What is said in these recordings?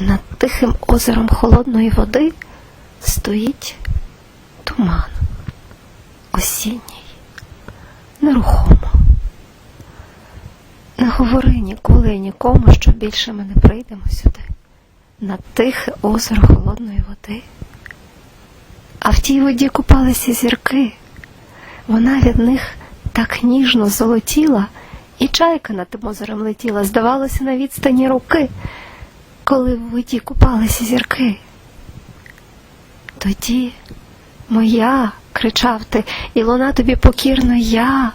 Над тихим озером холодної води стоїть туман осінній, нерухомо. Не говори ніколи і нікому, що більше ми не прийдемо сюди, на тихе озеро холодної води. А в тій воді купалися зірки. Вона від них так ніжно золотіла, і чайка над тим озером летіла, здавалося, на відстані руки, коли в воді купалися зірки. Тоді моя, кричав ти, і луна тобі покірно я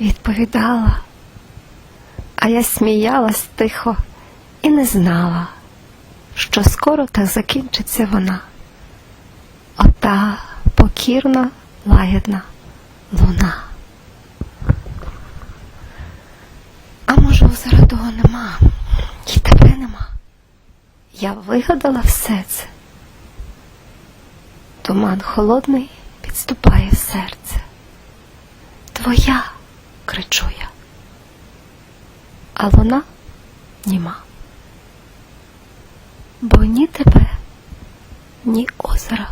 відповідала, а я сміялась тихо і не знала, що скоро так закінчиться вона. Ота покірна, лагідна луна. А може, озера того нема, нема. Я вигадала все це. Туман холодний підступає в серце. Твоя, кричу я, а вона німа. Бо ні тебе, ні озера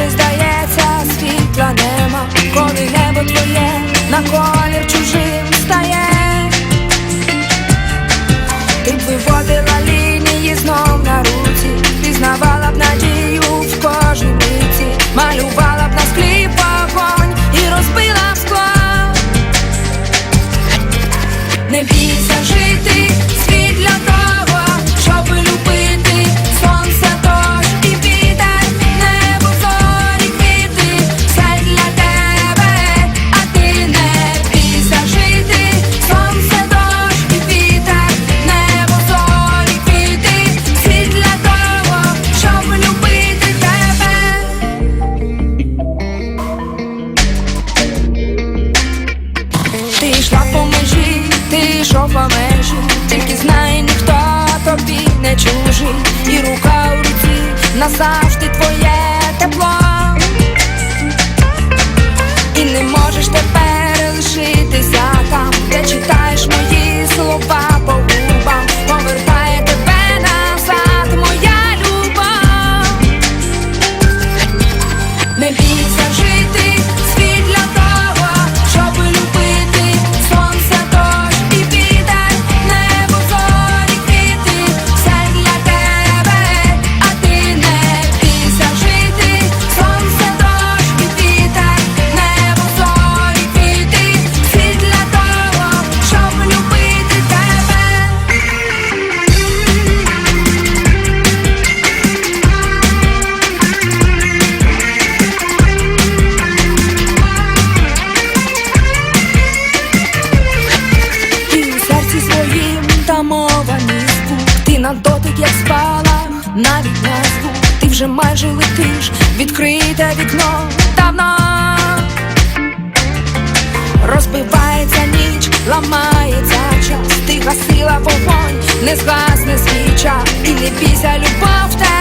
вже здається, світла нема, коли небо твоє на колір і рука у руці. Назавжди твоє навіть на звук Ти вже майже летиш, відкрите вікно. Давно Розбивається ніч, ламається час. Ти гасила вогонь, не згасне свіча І не бійся, любов тепер